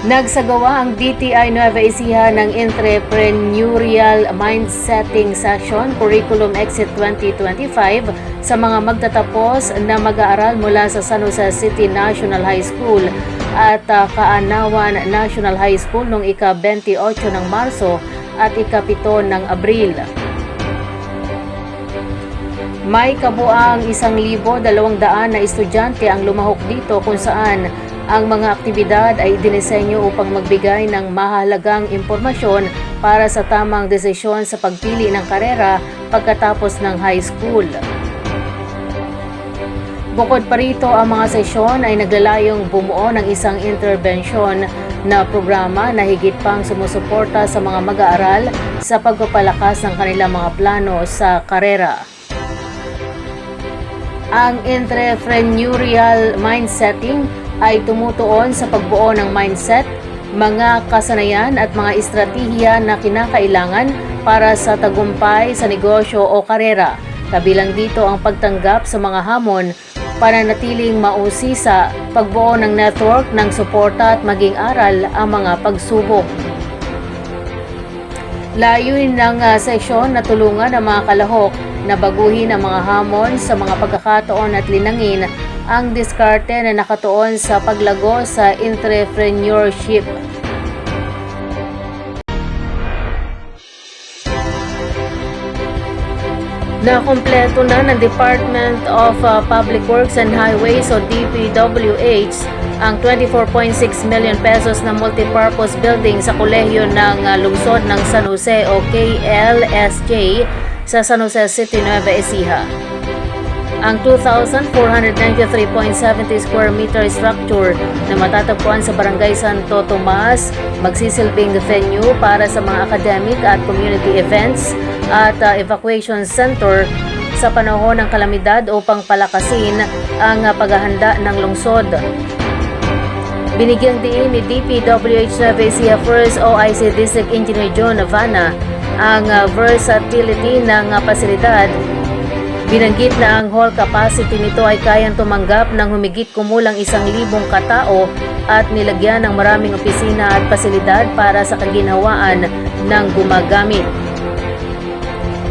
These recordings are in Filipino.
Nagsagawa ang DTI Nueva Ecija ng Entrepreneurial Mindsetting Session Curriculum Exit 2025 sa mga magtatapos na mag-aaral mula sa San Jose City National High School at uh, Kaanawan National High School noong ika-28 ng Marso at ika-7 ng Abril. May kabuang isang libo dalawang daan na estudyante ang lumahok dito kung saan ang mga aktibidad ay dinisenyo upang magbigay ng mahalagang impormasyon para sa tamang desisyon sa pagpili ng karera pagkatapos ng high school. Bukod pa rito, ang mga sesyon ay naglalayong bumuo ng isang intervention na programa na higit pang sumusuporta sa mga mag-aaral sa pagpapalakas ng kanilang mga plano sa karera. Ang entrepreneurial mindsetting ay tumutuon sa pagbuo ng mindset, mga kasanayan at mga estratehiya na kinakailangan para sa tagumpay sa negosyo o karera. Kabilang dito ang pagtanggap sa mga hamon, pananatiling mausisa, pagbuo ng network ng suporta at maging aral ang mga pagsubok. Layunin ng uh, sesyon na tulungan ang mga kalahok na baguhin ang mga hamon sa mga pagkakataon at linangin ang diskarte na nakatuon sa paglago sa entrepreneurship. Nakompleto na ng Department of uh, Public Works and Highways o DPWH ang 24.6 million pesos na multipurpose building sa kolehiyo ng uh, lungsod ng San Jose o KLSJ sa San Jose City, Nueva Ecija. Ang 2,493.70 square meter structure na matatagpuan sa Barangay Santo Tomas magsisilbing venue para sa mga academic at community events at uh, evacuation center sa panahon ng kalamidad upang palakasin ang paghahanda ng lungsod. Binigyang diin ni DPWH Nueva Ecija First OIC District Engineer John Havana ang uh, versatility ng uh, pasilidad Binanggit na ang hall capacity nito ay kayang tumanggap ng humigit kumulang isang libong katao at nilagyan ng maraming opisina at pasilidad para sa kaginhawaan ng gumagamit.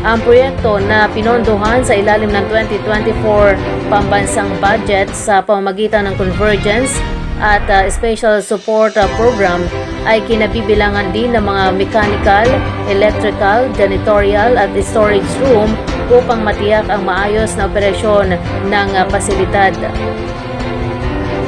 Ang proyekto na pinondohan sa ilalim ng 2024 pambansang budget sa pamamagitan ng Convergence at uh, Special Support uh, Program ay kinabibilangan din ng mga mechanical, electrical, janitorial at storage room upang matiyak ang maayos na operasyon ng pasilidad.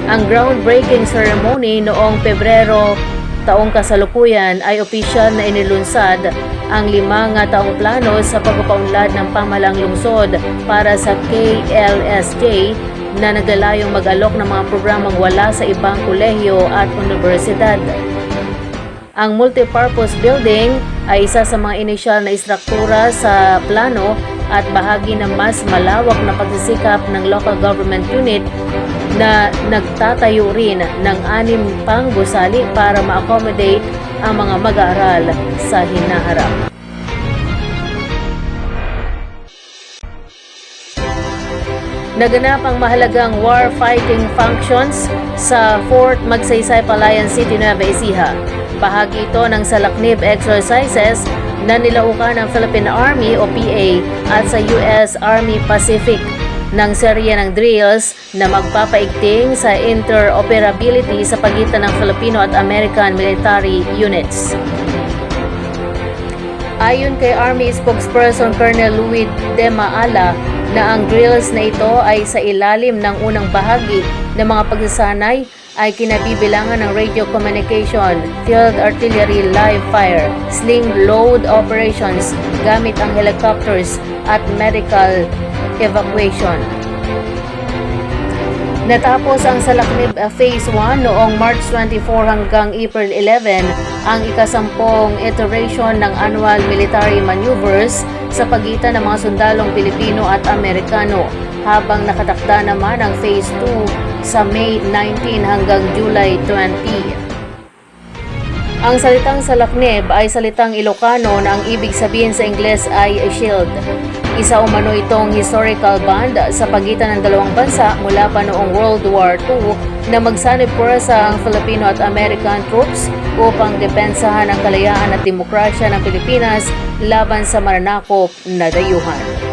Ang groundbreaking ceremony noong Pebrero taong kasalukuyan ay opisyal na inilunsad ang limang taong plano sa pagpapaunlad ng pamalang lungsod para sa KLSJ na naglalayong mag-alok ng mga programang wala sa ibang kolehiyo at universidad. Ang multipurpose building ay isa sa mga inisyal na istruktura sa plano at bahagi ng mas malawak na pagsisikap ng local government unit na nagtatayo rin ng anim pang gusali para ma-accommodate ang mga mag-aaral sa hinaharap. Naganap ang mahalagang war-fighting functions sa Fort Magsaysay, Palayan City, Nueva Ecija. Bahagi ito ng salaknib exercises na nilaukan ng Philippine Army o PA at sa US Army Pacific ng serye ng drills na magpapaigting sa interoperability sa pagitan ng Filipino at American military units. Ayon kay Army spokesperson Colonel Louis De Maala na ang drills na ito ay sa ilalim ng unang bahagi ng mga pagsasanay ay kinabibilangan ng radio communication, field artillery live fire, sling load operations gamit ang helicopters at medical evacuation. Natapos ang Salaknib Phase 1 noong March 24 hanggang April 11 ang ikasampung iteration ng annual military maneuvers sa pagitan ng mga sundalong Pilipino at Amerikano habang nakatakda naman ang Phase 2 sa May 19 hanggang July 20. Ang salitang salaknib ay salitang Ilocano na ang ibig sabihin sa Ingles ay shield. Isa umano itong historical bond sa pagitan ng dalawang bansa mula pa noong World War II na magsanib puwersa ang Filipino at American troops upang depensahan ang kalayaan at demokrasya ng Pilipinas laban sa mananakop na dayuhan.